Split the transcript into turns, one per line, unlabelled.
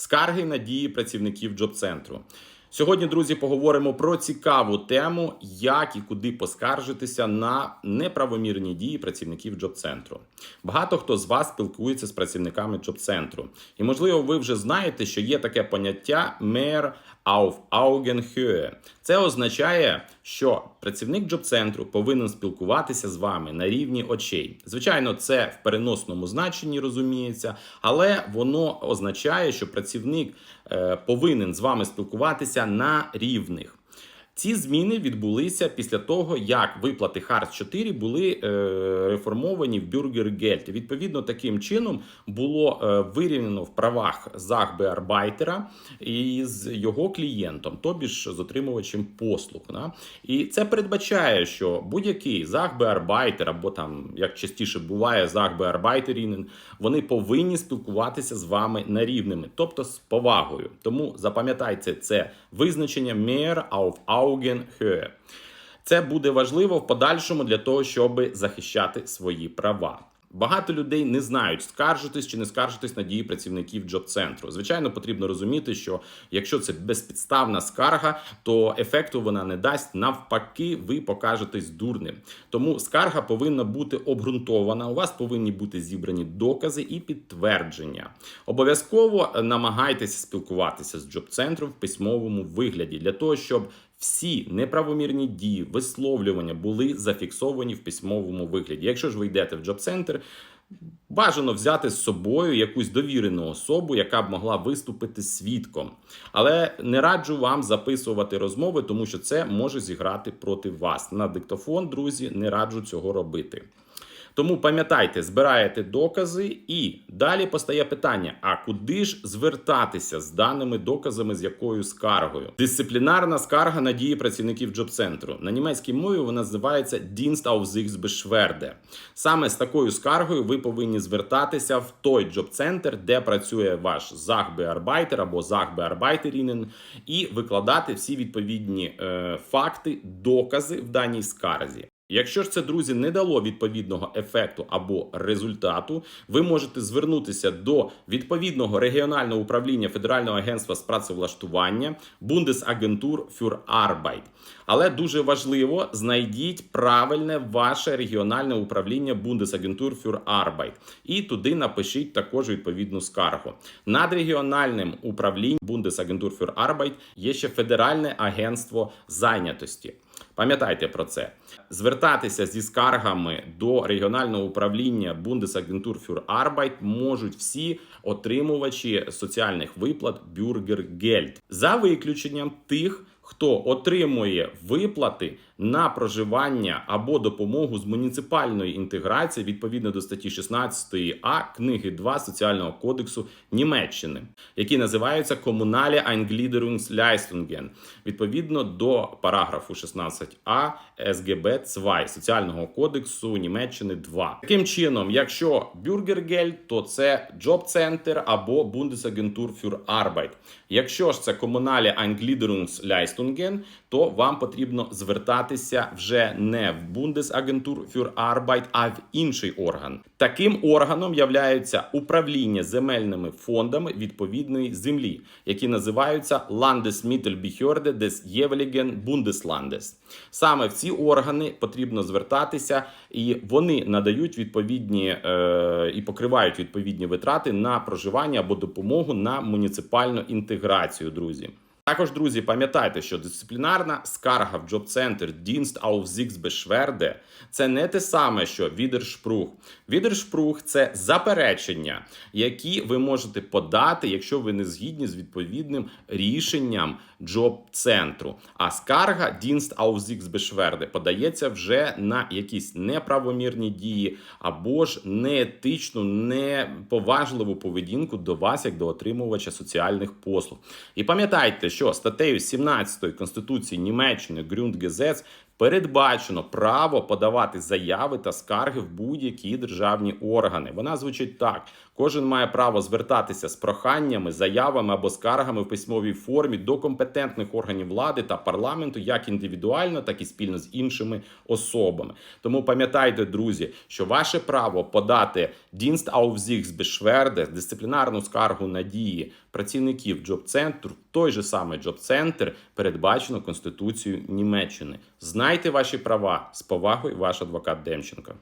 Скарги на дії працівників джоб-центру. Сьогодні, друзі, поговоримо про цікаву тему, як і куди поскаржитися на неправомірні дії працівників джоб-центру. Багато хто з вас спілкується з працівниками джоб-центру. І, можливо, ви вже знаєте, що є таке поняття «mehr auf Augenhöhe». Це означає, що працівник джоб-центру повинен спілкуватися з вами на рівні очей. Звичайно, це в переносному значенні розуміється, але воно означає, що працівник е, повинен з вами спілкуватися на рівних. Ці зміни відбулися після того, як виплати Харц 4 були е, реформовані в Бюргергельт. Відповідно, таким чином було е, вирівняно в правах Захбеарбайтера із його клієнтом, тобі ж з отримувачем послуг. Да? І це передбачає, що будь-який Захбеарбайтер, або там, як частіше буває, Захбеарбайтерінен, вони повинні спілкуватися з вами на рівними, тобто з повагою. Тому запам'ятайте це визначення mehr auf Augenhöhe. Це буде важливо в подальшому для того, щоб захищати свої права. Багато людей не знають, скаржитись чи не скаржитись на дії працівників джоб-центру. Звичайно, потрібно розуміти, що якщо це безпідставна скарга, то ефекту вона не дасть. Навпаки, ви покажетесь дурним. Тому скарга повинна бути обґрунтована. У вас повинні бути зібрані докази і підтвердження. Обов'язково намагайтеся спілкуватися з джоб-центром в письмовому вигляді для того, щоб всі неправомірні дії, висловлювання були зафіксовані в письмовому вигляді. Якщо ж ви йдете в джоб-центр, бажано взяти з собою якусь довірену особу, яка б могла виступити свідком. Але не раджу вам записувати розмови, тому що це може зіграти проти вас. На диктофон, друзі, не раджу цього робити. Тому пам'ятайте, збираєте докази, і далі постає питання: а куди ж звертатися з даними доказами, з якою скаргою? Дисциплінарна скарга на дії працівників джоб-центру. На німецькій мові вона називається Dienstaufsichtsbeschwerde. Саме з такою скаргою ви повинні звертатися в той джоб-центр, де працює ваш Захбеарбайтер або Захбеарбайтерінен, і викладати всі відповідні е, факти, докази в даній скарзі. Якщо ж це, друзі, не дало відповідного ефекту або результату, ви можете звернутися до відповідного регіонального управління Федерального агентства з працевлаштування Bundesagentur für Arbeit. Але дуже важливо, знайдіть правильне ваше регіональне управління Bundesagentur für Arbeit. І туди напишіть також відповідну скаргу. Над регіональним управлінням Bundesagentur für Arbeit є ще Федеральне агентство зайнятості. Пам'ятайте про це. Звертатися зі скаргами до регіонального управління Bundesagentur für Arbeit можуть всі отримувачі соціальних виплат Bürgergeld. за виключенням тих, хто отримує виплати на проживання або допомогу з муніципальної інтеграції відповідно до статті 16 А книги 2 соціального кодексу Німеччини, які називаються Комуналі Eingliederungsleistungen, відповідно до параграфу 16а СГБ 2 соціального кодексу Німеччини 2. Таким чином, якщо Bürgergeld, то це Джоб-центр або Bundesagentur für Arbeit. Якщо ж це Комуналі Eingliederungsleistungen, то вам потрібно звертатися вже не в für Arbeit, а в інший орган. Таким органом являється управління земельними фондами відповідної землі, які називаються Landesmittelbehörde des jeweiligen Bundeslandes. Саме в ці органи потрібно звертатися, і вони надають відповідні е, і покривають відповідні витрати на проживання або допомогу на муніципальну інтеграцію, друзі. Також, друзі, пам'ятайте, що дисциплінарна скарга в джоб-центр Dienst Aufsichtsbeschwerde – це не те саме, що Widerspruch. Widerspruch – це заперечення, які ви можете подати, якщо ви не згідні з відповідним рішенням джоб-центру. А скарга Dienst Aufsichtsbeschwerde подається вже на якісь неправомірні дії або ж неетичну, неповажливу поведінку до вас, як до отримувача соціальних послуг. І пам'ятайте, що статтею 17 Конституції Німеччини Grundgesetz передбачено право подавати заяви та скарги в будь-які державні органи. Вона звучить так: кожен має право звертатися з проханнями, заявами або скаргами в письмовій формі до компетентних органів влади та парламенту, як індивідуально, так і спільно з іншими особами. Тому пам'ятайте, друзі, що ваше право подати Dienstaufsichtsbeschwerde, дисциплінарну скаргу на дії працівників джоб-центру, той же самий джоб-центр передбачено Конституцією Німеччини. Знайте ваші права з повагою, ваш адвокат Демченко.